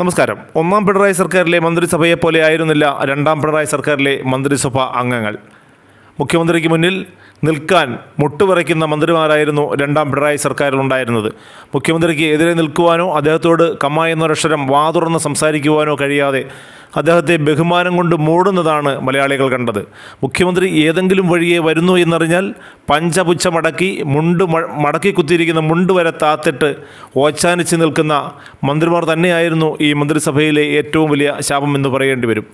നമസ്കാരം. ഒന്നാം പിണറായി സർക്കാരിലെ മന്ത്രിസഭയെ പോലെ ആയിരുന്നില്ല രണ്ടാം പിണറായി സർക്കാരിലെ മന്ത്രിസഭ അംഗങ്ങൾ. മുഖ്യമന്ത്രിക്ക് മുന്നിൽ നിൽക്കാൻ മുട്ടുപറയ്ക്കുന്ന മന്ത്രിമാരായിരുന്നു രണ്ടാം പിണറായി സർക്കാരിൽ ഉണ്ടായിരുന്നത് മുഖ്യമന്ത്രിക്ക് എതിരെ നിൽക്കുവാനോ അദ്ദേഹത്തോട് കമ്മ എന്നൊരക്ഷരം വാതുറന്ന് സംസാരിക്കുവാനോ കഴിയാതെ അദ്ദേഹത്തെ ബഹുമാനം കൊണ്ട് മൂടുന്നതാണ് മലയാളികൾ കണ്ടത്. മുഖ്യമന്ത്രി ഏതെങ്കിലും വഴിയെ വരുന്നു എന്നറിഞ്ഞാൽ പഞ്ചപുച്ച മടക്കി മുണ്ട് മടക്കി കുത്തിയിരിക്കുന്ന മുണ്ട് വരെ താത്തിട്ട് ഓച്ചാനിച്ച് നിൽക്കുന്ന മന്ത്രിമാർ തന്നെയായിരുന്നു ഈ മന്ത്രിസഭയിലെ ഏറ്റവും വലിയ ശാപം എന്ന് പറയേണ്ടി വരും.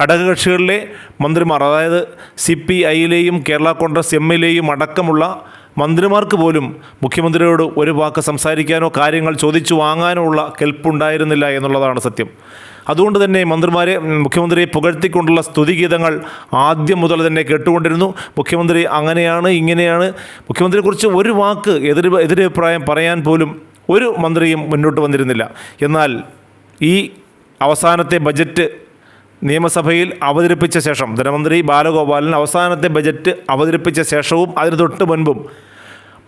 ഘടകകക്ഷികളിലെ മന്ത്രിമാർ അതായത് സി പി ഐയിലെയും കേരള കോൺഗ്രസ് എമ്മിലെയും അടക്കമുള്ള മന്ത്രിമാർക്ക് പോലും മുഖ്യമന്ത്രിയോട് ഒരു വാക്ക് സംസാരിക്കാനോ കാര്യങ്ങൾ ചോദിച്ചു വാങ്ങാനോ ഉള്ള കെൽപ്പുണ്ടായിരുന്നില്ല എന്നുള്ളതാണ് സത്യം. അതുകൊണ്ട് തന്നെ മന്ത്രിമാരെ മുഖ്യമന്ത്രിയെ പുകഴ്ത്തിക്കൊണ്ടുള്ള സ്തുതിഗീതങ്ങൾ ആദ്യം മുതൽ തന്നെ കേട്ടുകൊണ്ടിരുന്നു. മുഖ്യമന്ത്രി അങ്ങനെയാണ് ഇങ്ങനെയാണ്. മുഖ്യമന്ത്രിയെക്കുറിച്ച് ഒരു വാക്ക് എതിർ എതിരഭിപ്രായം പറയാൻ പോലും ഒരു മന്ത്രിയും മുന്നോട്ട് വന്നിരുന്നില്ല. എന്നാൽ ഈ അവസാനത്തെ ബജറ്റ് നിയമസഭയിൽ അവതരിപ്പിച്ച ശേഷം ധനമന്ത്രി ബാലഗോപാലൻ അവസാനത്തെ ബജറ്റ് അവതരിപ്പിച്ച ശേഷവും അതിന് തൊട്ട് മുൻപും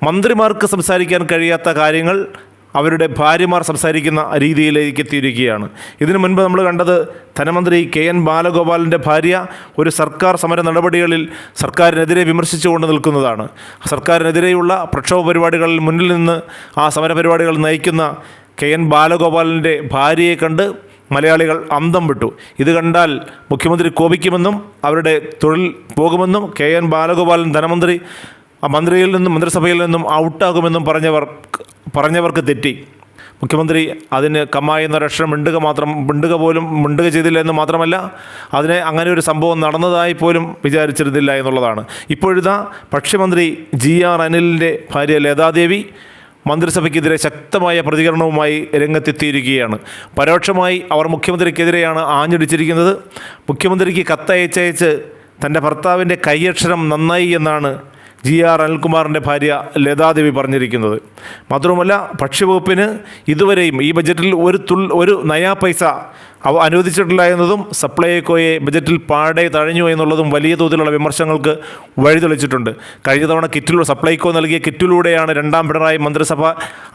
മന്ത്രിമാർക്ക് സംസാരിക്കാൻ കഴിയാത്ത കാര്യങ്ങൾ അവരുടെ ഭാര്യമാർ സംസാരിക്കുന്ന രീതിയിലേക്ക് എത്തിയിരിക്കുകയാണ്. ഇതിനു മുൻപ് നമ്മൾ കണ്ടത് ധനമന്ത്രി കെ എൻ ബാലഗോപാലിന്റെ ഭാര്യ ഒരു സർക്കാർ സമര നടപടികളിൽ സർക്കാരിനെതിരെ വിമർശിച്ചുകൊണ്ട് നിൽക്കുന്നതാണ്. സർക്കാരിനെതിരെയുള്ള പ്രക്ഷോഭ പരിപാടികളിൽ മുന്നിൽ നിന്ന് ആ സമര പരിപാടികൾ നയിക്കുന്ന കെ എൻ ബാലഗോപാലിന്റെ ഭാര്യയെ കണ്ട് മലയാളികൾ അന്തം വിട്ടു. ഇത് കണ്ടാൽ മുഖ്യമന്ത്രി കോപിക്കുമെന്നും അവരുടെ തൊഴിൽ പോകുമെന്നും കെ എൻ ബാലഗോപാലൻ ധനമന്ത്രി മന്ത്രിയിൽ നിന്നും മന്ത്രിസഭയിൽ നിന്നും ഔട്ടാകുമെന്നും പറഞ്ഞവർ പറഞ്ഞവർക്ക് തെറ്റി. മുഖ്യമന്ത്രി അതിന് കമ്മായി എന്ന രക്ഷണം മിണ്ടുക മാത്രം മിണ്ടുക പോലും മിണ്ടുക ചെയ്തില്ല എന്ന് മാത്രമല്ല അതിനെ അങ്ങനെ ഒരു സംഭവം നടന്നതായി പോലും വിചാരിച്ചിരുന്നില്ല എന്നുള്ളതാണ്. ഇപ്പോഴിതാ ഭക്ഷ്യമന്ത്രി ജി ആർ അനിലിന്റെ ഭാര്യ ലതാദേവി മന്ത്രിസഭയ്ക്കെതിരെ ശക്തമായ പ്രതികരണവുമായി രംഗത്തെത്തിയിരിക്കുകയാണ്. പരോക്ഷമായി അവർ മുഖ്യമന്ത്രിക്കെതിരെയാണ് ആഞ്ഞടിച്ചിരിക്കുന്നത്. മുഖ്യമന്ത്രിക്ക് കത്തയച്ചയച്ച് തന്റെ ഭർത്താവിന്റെ കൈയക്ഷരം നന്നായി എന്നാണ് ജി ആർ അനിൽകുമാറിന്റെ ഭാര്യ ലതാദേവി പറഞ്ഞിരിക്കുന്നത്. മാത്രവുമല്ല ഭക്ഷ്യവകുപ്പിന് ഇതുവരെയും ഈ ബജറ്റിൽ ഒരു തുൾ ഒരു നയാ പൈസ അവ അനുവദിച്ചിട്ടില്ല എന്നതും സപ്ലൈകോയെ ബജറ്റിൽ പാടെ തഴഞ്ഞു എന്നുള്ളതും വലിയ തോതിലുള്ള വിമർശനങ്ങൾക്ക് വഴിതെളിച്ചിട്ടുണ്ട് കഴിഞ്ഞ തവണ കിറ്റിൽ സപ്ലൈകോ നൽകിയ കിറ്റിലൂടെയാണ് രണ്ടാം പിണറായി മന്ത്രിസഭ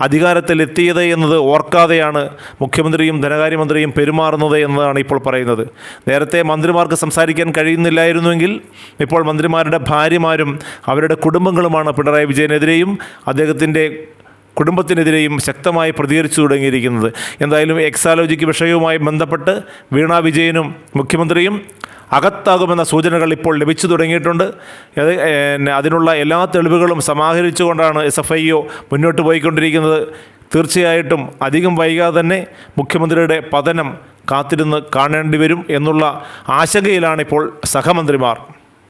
അധികാരത്തിലെത്തിയത് എന്നത് ഓർക്കാതെയാണ് മുഖ്യമന്ത്രിയും ധനകാര്യമന്ത്രിയും പെരുമാറുന്നത് എന്നതാണ് ഇപ്പോൾ പറയുന്നത്. നേരത്തെ മന്ത്രിമാർക്ക് സംസാരിക്കാൻ കഴിയുന്നില്ലായിരുന്നുവെങ്കിൽ ഇപ്പോൾ മന്ത്രിമാരുടെ ഭാര്യമാരും അവരുടെ കുടുംബങ്ങളുമാണ് പിണറായി വിജയനെതിരെയും അദ്ദേഹത്തിന്റെ കുടുംബത്തിനെതിരെയും ശക്തമായി പ്രതികരിച്ചു തുടങ്ങിയിരിക്കുന്നത്. എന്തായാലും എക്സാലോജിക്ക് വിഷയവുമായി ബന്ധപ്പെട്ട് വീണ വിജയനും മുഖ്യമന്ത്രിയും അകത്താകുമെന്ന സൂചനകൾ ഇപ്പോൾ ലഭിച്ചു തുടങ്ങിയിട്ടുണ്ട്. അതിനുള്ള എല്ലാ തെളിവുകളും സമാഹരിച്ചുകൊണ്ടാണ് എസ് എഫ് ഐ ഒ മുന്നോട്ട് പോയിക്കൊണ്ടിരിക്കുന്നത്. തീർച്ചയായിട്ടും അധികം വൈകാതെ തന്നെ മുഖ്യമന്ത്രിയുടെ പതനം കാത്തിരുന്ന് കാണേണ്ടി വരും എന്നുള്ള ആശങ്കയിലാണിപ്പോൾ സഹമന്ത്രിമാർ.